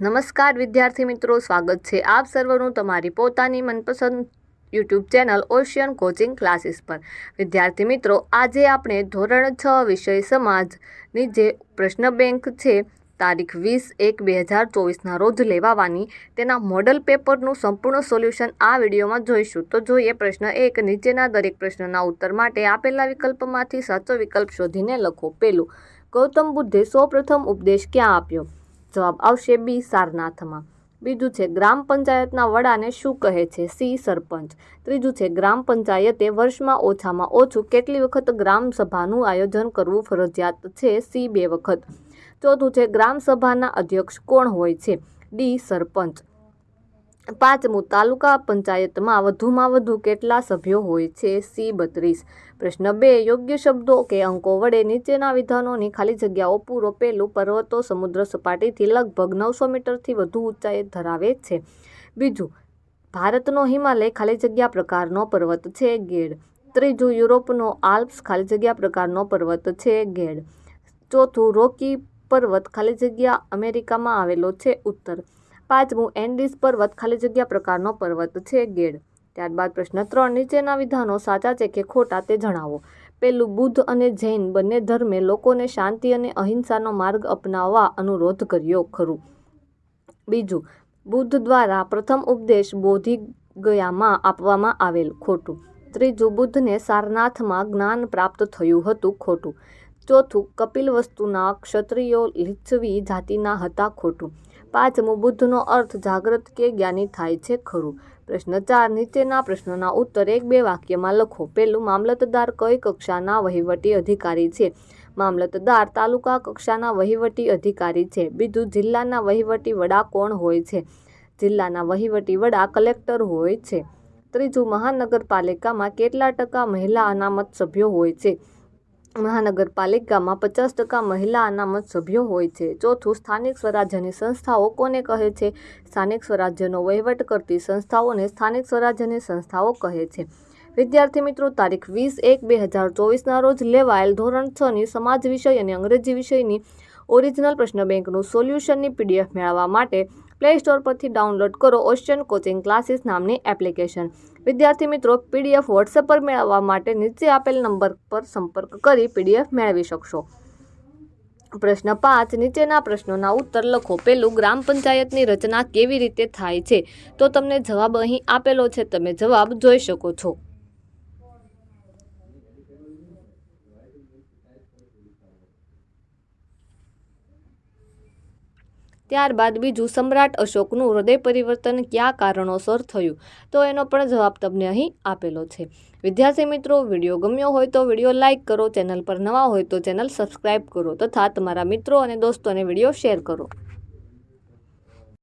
નમસ્કાર વિદ્યાર્થી મિત્રો, સ્વાગત છે આપ સર્વનું તમારી પોતાની મનપસંદ YouTube channel Ocean coaching classes પર. વિદ્યાર્થી મિત્રો, આજે આપણે ધોરણ છ વિષય સમાજની જે પ્રશ્ન બેંક છે, તારીખ વીસ એક બે હજાર ચોવીસના રોજ લેવાવાની, તેના મોડલ પેપરનું સંપૂર્ણ સોલ્યુશન આ વિડીયોમાં જોઈશું. તો જોઈએ પ્રશ્ન એક, નીચેના દરેક પ્રશ્નના ઉત્તર માટે આપેલા વિકલ્પમાંથી સાચો વિકલ્પ શોધીને લખો. પહેલું, ગૌતમ બુદ્ધે સૌપ્રથમ ઉપદેશ ક્યાં આપ્યો? જવાબ આવશે બી સારનાથમાં. બીજું છે, ગ્રામ પંચાયતના વડાને શું કહે છે? સી, સરપંચ. ત્રીજું છે, ગ્રામ પંચાયતે વર્ષમાં ઓછામાં ઓછું કેટલી વખત ગ્રામ સભાનું આયોજન કરવું ફરજિયાત છે? સી, બે વખત. ચોથું છે, ગ્રામ સભાના અધ્યક્ષ કોણ હોય છે? ડી, સરપંચ. પાંચમું, તાલુકા પંચાયતમાં વધુમાં વધુ કેટલા સભ્યો હોય છે? સી, બત્રીસ. પ્રશ્ન બે, યોગ્ય શબ્દો કે અંકો વડે નીચેના વિધાનોની ખાલી જગ્યાઓ પૂરો પેલું પર્વતો સમુદ્ર સપાટીથી લગભગ નવસો મીટરથી વધુ ઊંચાઈ ધરાવે છે. બીજું, ભારતનો હિમાલય ખાલી જગ્યા પ્રકારનો પર્વત છે ગેડ ત્રીજું, યુરોપનો આલ્પ્સ ખાલી જગ્યા પ્રકારનો પર્વત છે ગેડ ચોથું, રોકી પર્વત ખાલી જગ્યા અમેરિકામાં આવેલો છે, ઉત્તર. પાંચમું, એન્ડિસ પર્વત ખાલી જગ્યા પ્રકારનો પર્વત છે ગેડ ત્યારબાદ પ્રશ્ન ત્રણ, નીચેના વિધાનો સાચા છે કે ખોટા તે જણાવો. પેલું બુદ્ધ અને જૈન બંને ધર્મે લોકોને શાંતિ અને અહિંસાનો માર્ગ અપનાવવા અનુરોધ કર્યો ખરું. બીજું, બુદ્ધ દ્વારા પ્રથમ ઉપદેશ બોધિ ગયામાં આપવામાં આવેલ ખોટું. ત્રીજું, બુદ્ધને સારનાથમાં જ્ઞાન પ્રાપ્ત થયું હતું ખોટું. ચોથું કપિલ વસ્તુના ક્ષત્રિયો લિચ્છવી જાતિના હતા ખોટું. પાંચમું, બુદ્ધનો અર્થ જાગ્રત કે જ્ઞાની થાય છે ખરું. પ્રશ્ન ચાર, નીચેના પ્રશ્નોના ઉત્તર એક બે વાક્યમાં લખો. પહેલું, મામલતદાર કઈ કક્ષાના વહીવટી અધિકારી છે? મામલતદાર તાલુકા કક્ષાના વહીવટી અધિકારી છે. બીજું, જિલ્લાના વહીવટી વડા કોણ હોય છે? જિલ્લાના વહીવટી વડા કલેક્ટર હોય છે. ત્રીજું, મહાનગરપાલિકામાં કેટલા ટકા મહિલા અનામત સભ્યો હોય છે? મહાનગરપાલિકામાં પચાસ ટકા મહિલા અનામત સભ્યો હોય છે. ચોથું, સ્થાનિક સ્વરાજ્યની સંસ્થાઓ કોને કહે છે? સ્થાનિક સ્વરાજ્યનો વહીવટ કરતી સંસ્થાઓને સ્થાનિક સ્વરાજ્યની સંસ્થાઓ કહે છે. વિદ્યાર્થી મિત્રો, તારીખ વીસ એક બે હજાર ચોવીસના રોજ લેવાયેલ ધોરણ છની સમાજ વિષય અને અંગ્રેજી વિષયની ઓરિજિનલ પ્રશ્ન બેંકનું સોલ્યુશનની પીડીએફ મેળવવા માટે પ્લે સ્ટોર પરથી ડાઉનલોડ કરો ઓશિયન કોચિંગ ક્લાસીસ નામની એપ્લિકેશન વિદ્યાર્થી મિત્રો પીડીએફ વોટ્સએપ પર મેળવવા માટે નીચે આપેલ નંબર પર સંપર્ક કરી પીડીએફ મેળવી શકશો. પ્રશ્ન પાંચ, નીચેના પ્રશ્નોના ઉત્તર લખો. પેલું ગ્રામ પંચાયતની રચના કેવી રીતે થાય છે? તો તમને જવાબ અહીં આપેલો છે. તમે જવાબ જોઈ શકો છો. ત્યારબાદ બીજું સમ્રાટ અશોકનું હૃદય પરિવર્તન કયા કારણોસર થયું? તો એનો પણ જવાબ તમને અહીં આપેલો છે. વિદ્યાર્થી મિત્રો, વીડિયો ગમ્યો હોય તો વીડિયો લાઇક કરો, ચેનલ પર નવા હોય તો ચેનલ સબસ્ક્રાઈબ કરો તથા તમારા મિત્રો અને દોસ્તોને વીડિયો શેર કરો.